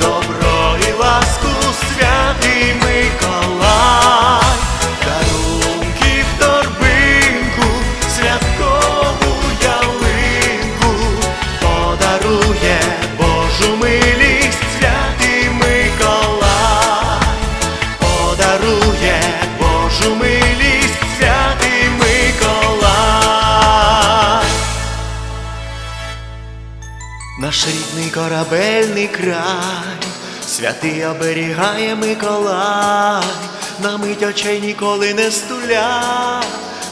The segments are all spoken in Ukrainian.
добро. Наш рідний корабельний край, святий оберігає Миколай, на мить очей ніколи не стуля,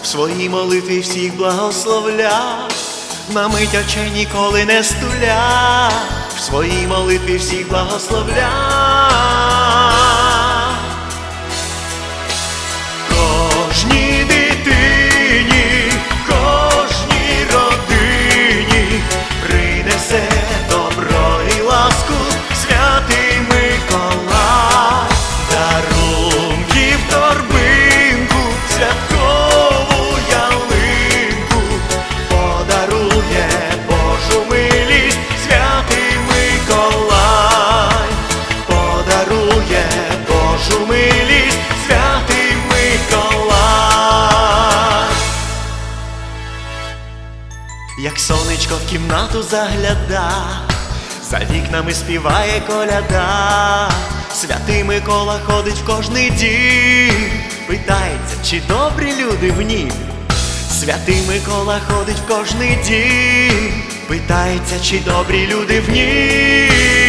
в своїй молитві всіх благословля, на мить очей ніколи не стуля, в своїй молитві всіх благословля. Як сонечко в кімнату загляда, за вікнами співає коляда, святий Микола ходить в кожний дім, питається, чи добрі люди в нім. Святий Микола ходить в кожний дім, питається, чи добрі люди в нім.